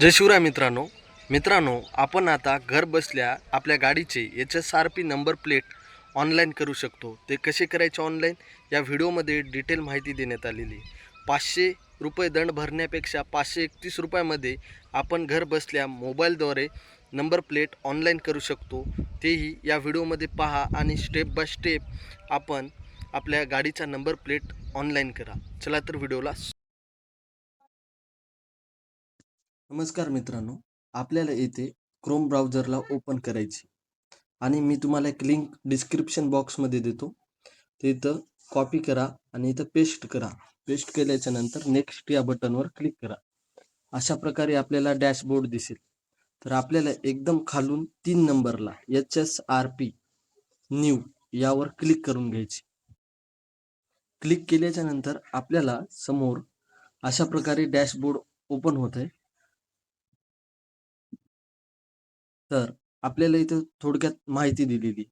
जय शिवराय मित्रांनो. मित्रांनो आपण आता घर बसल्या आपल्या गाडीचे H S R P number plate online करू शकतो. ते कसे करायचे ऑनलाईन? या व्हिडिओमध्ये डिटेल माहिती देण्यात आलेली पाचशे रुपये दंड भरण्यापेक्षा पाचशे एकतीस रुपयामध्ये आपण घर बसल्या मोबाईलद्वारे नंबर प्लेट ऑनलाईन करू शकतो. तेही या व्हिडिओमध्ये पहा आणि स्टेप बाय स्टेप आपण आपल्या गाडीचा नंबर प्लेट ऑनलाईन करा. चला तर व्हिडिओला नमस्कार मित्रांनो आपल्याला येथे क्रोम ब्राउझरला ओपन करायची आणि मी तुम्हाला एक लिंक डिस्क्रिप्शन बॉक्समध्ये देतो. ते इथं कॉपी करा आणि इथं पेस्ट करा. पेस्ट केल्याच्यानंतर नेक्स्ट या बटनवर क्लिक करा. अशा प्रकारे आपल्याला डॅशबोर्ड दिसेल. तर आपल्याला एकदम खालून तीन नंबरला H S R P new यावर क्लिक करून घ्यायची. क्लिक केल्याच्यानंतर आपल्याला समोर अशा प्रकारे डॅशबोर्ड ओपन होत आहे. तर आपल्याला इथं थोडक्यात माहिती दिलेली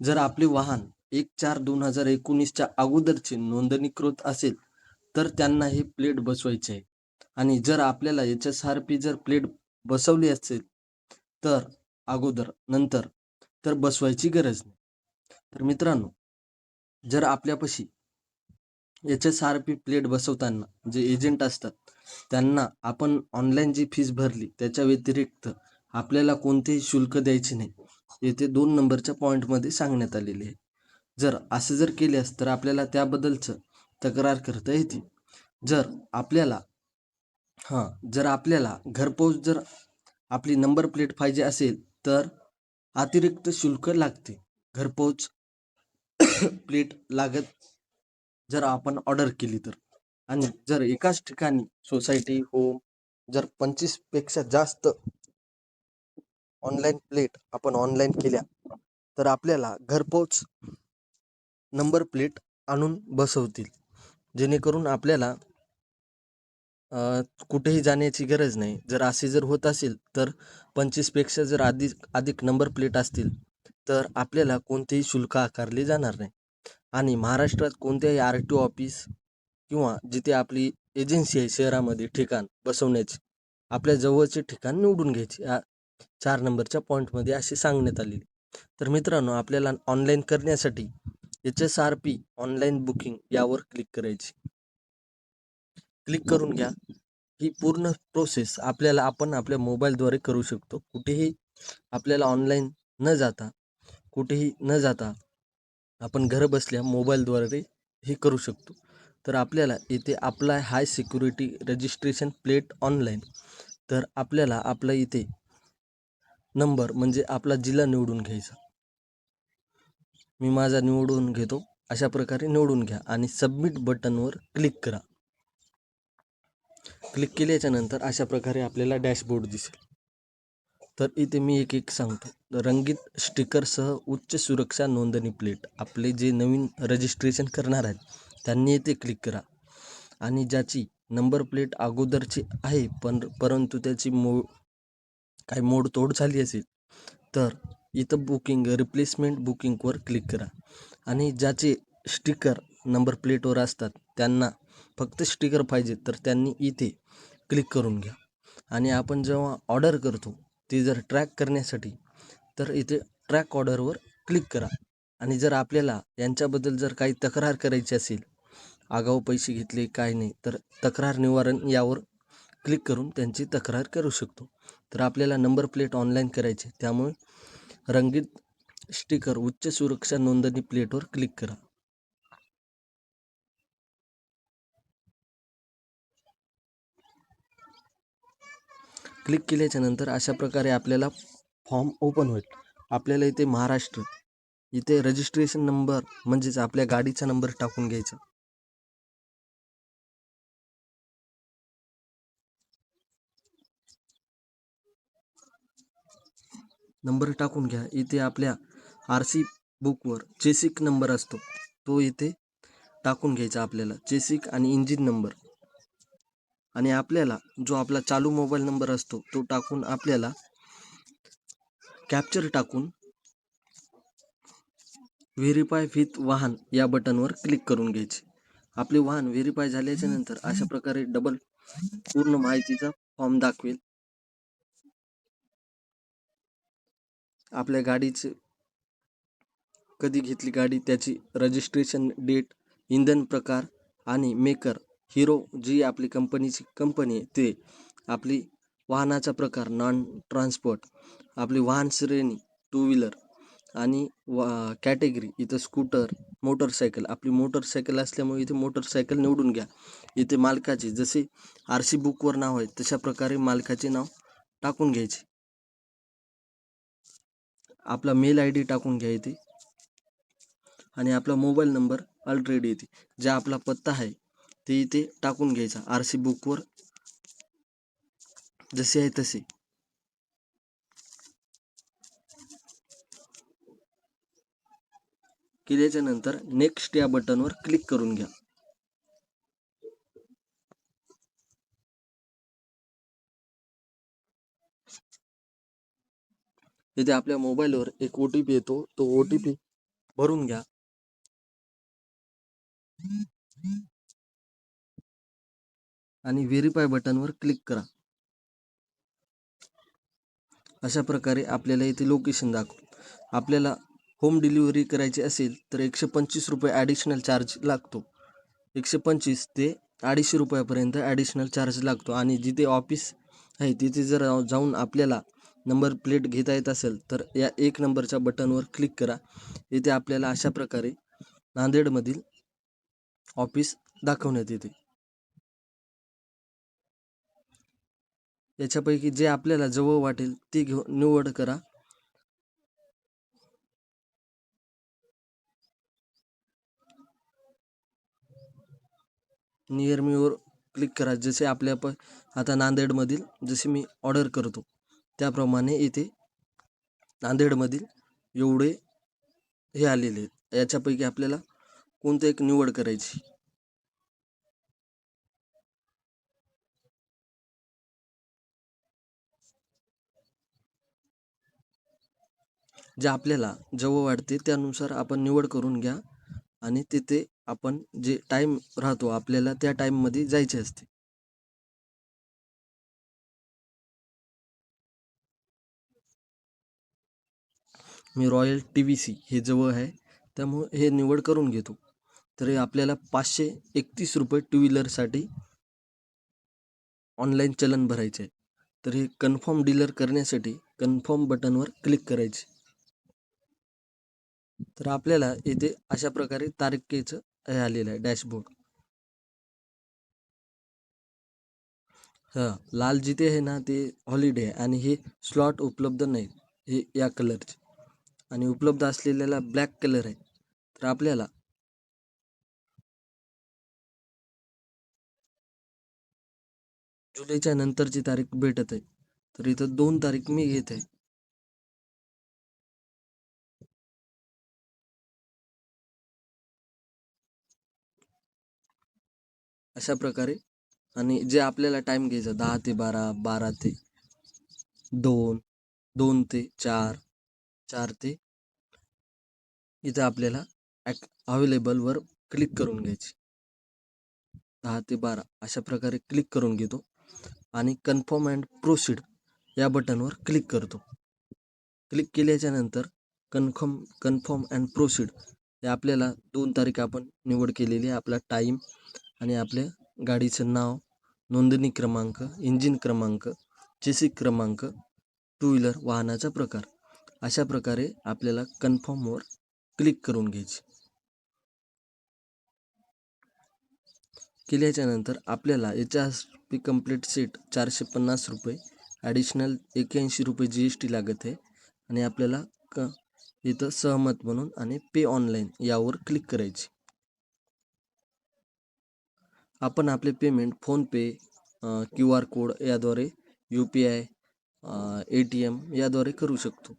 जर आपले वाहन एक चार दोन हजार एकोणीसच्या अगोदरचे नोंदणीकृत असेल तर त्यांना हे प्लेट बसवायचे आहे. आणि जर आपल्याला एच एस आर पी जर प्लेट बसवली असेल तर अगोदर नंतर तर बसवायची गरज नाही. तर मित्रांनो जर आपल्यापाशी H S R P plate बसवताना जे एजंट असतात त्यांना आपण ऑनलाईन जी फीस भरली त्याच्या व्यतिरिक्त आपल्याला कोणतेही शुल्क द्यायचे नाही. येथे दोन नंबरच्या पॉईंटमध्ये सांगण्यात आलेले आहे. जर असं जर केल्यास तर आपल्याला त्याबद्दलचं तक्रार करता येते जर आपल्याला हां जर आपल्याला घरपोच जर आपली नंबर प्लेट पाहिजे असेल तर अतिरिक्त शुल्क लागते. घरपोच प्लेट लागत जर आपण ऑर्डर केली तर. आणि जर एकाच ठिकाणी सोसायटी होम जर पंचवीसपेक्षा जास्त ऑनलाईन प्लेट आपण ऑनलाईन केल्या तर आपल्याला घरपोच नंबर प्लेट आणून बसवतील. जेणेकरून आपल्याला कुठेही जाण्याची गरज नाही. जर असे जर होत असेल तर पंचवीसपेक्षा जर अधिक अधिक नंबर प्लेट असतील तर आपल्याला कोणतेही शुल्क आकारले जाणार नाही. आणि महाराष्ट्रात कोणत्याही आर टी ओ ऑफिस किंवा जिथे आपली एजन्सी आहे शहरामध्ये ठिकाण बसवण्याची आपल्या जवळचे ठिकाण निवडून घ्यायचे. चार नंबरच्या पॉईंटमध्ये अशी सांगण्यात आलेली. तर मित्रांनो आपल्याला ऑनलाईन करण्यासाठी H S R P online booking यावर क्लिक करायची. क्लिक करून घ्या. ही पूर्ण प्रोसेस आपल्याला आपण आपल्या मोबाईलद्वारे करू शकतो. कुठेही आपल्याला ऑनलाईन न जाता कुठेही न जाता आपण घर बसल्या मोबाईलद्वारे हे करू शकतो. तर आपल्याला इथे apply high security registration plate online तर आपल्याला आपलं इथे नंबर म्हणजे आपला जिल्हा निवडून घ्यायचा. मी माझा निवडून घेतो. अशा प्रकारे निवडून घ्या आणि सबमिट बटनवर क्लिक करा. क्लिक केल्याच्यानंतर अशा प्रकारे आपल्याला डॅशबोर्ड दिसेल. तर इथे मी एक एक सांगतो. रंगीत स्टिकरसह उच्च सुरक्षा नोंदणी प्लेट आपले जे नवीन रजिस्ट्रेशन करणार आहेत त्यांनी येथे क्लिक करा. आणि ज्याची नंबर प्लेट अगोदरची आहे पण परंतु त्याची मो काही मोडतोड झाली असेल तर इथं बुकिंग रिप्लेसमेंट बुकिंगवर क्लिक करा. आणि ज्याचे स्टिकर नंबर प्लेटवर असतात त्यांना फक्त स्टिकर पाहिजे तर त्यांनी इथे क्लिक करून घ्या. आणि आपण जेव्हा ऑर्डर करतो ते जर ट्रॅक करण्यासाठी तर इथे ट्रॅक ऑर्डरवर क्लिक करा. आणि जर आपल्याला यांच्याबद्दल जर काही तक्रार करायची असेल आगाऊ पैसे घेतले काय नाही तर तक्रार निवारण यावर क्लिक करून त्यांची तक्रार करू शकतो. तर आपल्याला नंबर प्लेट ऑनलाईन करायचे. त्यामुळे रंगीत स्टिकर उच्च सुरक्षा नोंदणी प्लेटवर क्लिक करा. क्लिक केल्याच्यानंतर अशा प्रकारे आपल्याला फॉर्म ओपन होईल. आपल्याला इथे महाराष्ट्र इथे रजिस्ट्रेशन नंबर म्हणजेच आपल्या गाडीचा नंबर टाकून घ्यायचा. नंबर टाकून घ्या. इथे आपल्या आर सी बुकवर चेसिक नंबर असतो. तो इथे टाकून घ्यायचा आपल्याला. चेसिक आणि इंजिन नंबर आणि आपल्याला जो आपला चालू मोबाईल नंबर असतो तो टाकून आपल्याला कॅप्चर टाकून व्हेरीफाय विथ वाहन या बटनवर क्लिक करून घ्यायचे. आपले वाहन व्हेरीफाय झाल्याच्यानंतर अशा प्रकारे डबल पूर्ण माहितीचा फॉर्म दाखवेल. आपल्या गाडीचे कधी घेतली गाडी त्याची रजिस्ट्रेशन डेट इंधन प्रकार आणि मेकर हिरो जी आपली कंपनीची कंपनी आहे ते आपली वाहनाचा प्रकार नॉन ट्रान्सपोर्ट आपली वाहन श्रेणी टू व्हीलर आणि वा कॅटेगरी इथं स्कूटर मोटरसायकल आपली मोटरसायकल असल्यामुळे इथे मोटरसायकल निवडून घ्या. इथे मालकाचे जसे आर सी बुकवर नाव आहे तशा प्रकारे मालकाचे नाव टाकून घ्यायचे. आपला मेल आय डी टाकून घ्या इथे. आणि आपला मोबाईल नंबर ऑलरेडी इथे. जे आपला पत्ता आहे ते इथे टाकून घ्यायचा. आर सी बुकवर जसे आहे तसे. केल्याच्यानंतर नेक्स्ट या बटनवर क्लिक करून घ्या. इथे आपल्या मोबाईलवर एक ओ टी पी येतो तो ओ टी पी भरून घ्या. आणि व्हेरीफाय बटनवर क्लिक करा. अशा प्रकारे आपल्याला इथे लोकेशन दाखव. आपल्याला होम डिलिव्हरी करायची असेल तर एकशे पंचवीस रुपये ॲडिशनल चार्ज लागतो. एकशे पंचवीस ते अडीचशे रुपयापर्यंत ॲडिशनल चार्ज लागतो. आणि जिथे ऑफिस आहे तिथे जर जाऊन आपल्याला नंबर प्लेट घेता येत असेल तर या एक नंबरच्या बटनवर क्लिक करा. येथे आपल्याला अशा प्रकारे नांदेडमधील ऑफिस दाखवण्यात येते. याच्यापैकी जे आपल्याला जवळ वाटेल ते घेऊ निवड करा. नियर मीवर क्लिक करा जसे आपल्या प आता नांदेडमधील जसे मी ऑर्डर करतो. त्याप्रमाणे इथे नांदेडमधील एवढे हे आलेले आहेत. याच्यापैकी आपल्याला कोणतं एक निवड करायची? जे आपल्याला जवळ वाटते त्यानुसार आपण निवड करून घ्या आणि तिथे आपण जे टाईम राहतो आपल्याला त्या टाईममध्ये जायचे असते. मी रॉयल टी व्ही सी हे जवळ आहे त्यामुळे हे निवड करून घेतो. तर हे आपल्याला पाचशे एकतीस रुपये टू व्हीलरसाठी ऑनलाईन चलन भरायचे आहे. तर हे कन्फर्म डीलर करण्यासाठी कन्फर्म बटनवर क्लिक करायचे तर आपल्याला येथे अशा प्रकारे तारखेचं हे आलेलं आहे डॅशबोर्ड हां लाल जिथे आहे ना ते हॉलिडे आहे आणि हे स्लॉट उपलब्ध नाहीत हे या कलरचे आणि उपलब्ध असलेल्याला ब्लॅक कलर आहे तर आपल्याला जुलैच्या नंतरची तारीख भेटत आहे. तर इथं दोन तारीख मी घेत आहे. अशा प्रकारे आणि जे आपल्याला टाइम घ्यायचा दहा ते बारा बारा ते दोन दोन ते चार चार ते इथं आपल्याला ॲक अवेलेबलवर क्लिक करून घ्यायची. दहा ते बारा अशा प्रकारे क्लिक करून घेतो आणि कन्फर्म अँड प्रोसीड या बटनवर क्लिक करतो. क्लिक केल्याच्यानंतर कन्फर्म कन्फर्म अँड प्रोसीड हे आपल्याला दोन तारीख आपण निवड केलेली आहे. आपला टाईम आणि आपल्या गाडीचं नाव नोंदणी क्रमांक इंजिन क्रमांक चेसिक क्रमांक टू व्हीलर वाहनाचा प्रकार. अशा प्रकारे आपल्याला कन्फर्मवर क्लिक करून घ्यायची. केल्याच्यानंतर आपल्याला याच्या पी कंप्लीट सेट चारशे पन्नास रुपये ॲडिशनल एक्याऐंशी रुपये जी एस टी लागत आहे. आणि आपल्याला क इथं सहमत म्हणून आणि पे ऑनलाईन यावर क्लिक करायची. आपण आपले payment PhonePe Q R code याद्वारे U P I A T M याद्वारे करू शकतो.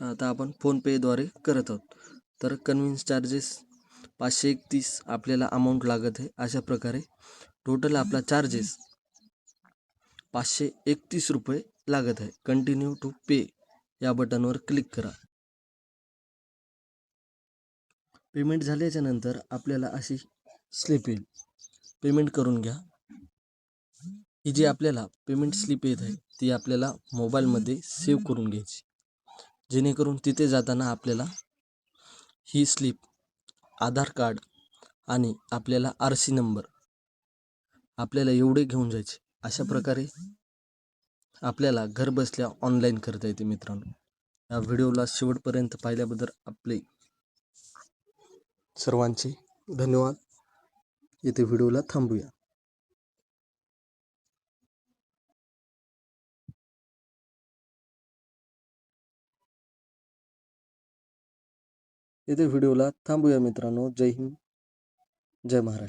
तर आता आपण फोनपेद्वारे करत आहोत. तर कन्व्हिन्स चार्जेस पाचशे एकतीस आपल्याला अमाऊंट लागत आहे. अशा प्रकारे टोटल आपला चार्जेस पाचशे एकतीस रुपये लागत आहे. कंटिन्यू टू पे या बटनवर क्लिक करा. पेमेंट झाल्याच्यानंतर आपल्याला अशी स्लिप येईल. पेमेंट करून घ्या. ही जी आपल्याला पेमेंट स्लिप येत आहे ती आपल्याला मोबाईलमध्ये सेव्ह करून घ्यायची. जेणेकरून तिथे जाताना आपल्याला ही स्लिप आधार कार्ड आणि आपल्याला आर सी नंबर आपल्याला एवढे घेऊन जायचे. अशा प्रकारे आपल्याला घर बसल्या ऑनलाईन करता येते मित्रांनो. या व्हिडिओला शेवटपर्यंत पाहिल्याबद्दल आपले सर्वांचे धन्यवाद. येथे व्हिडिओला थांबूया. येथे व्हिडिओला थांबूया मित्रांनो. जय हिंद. जय महाराष्ट्र.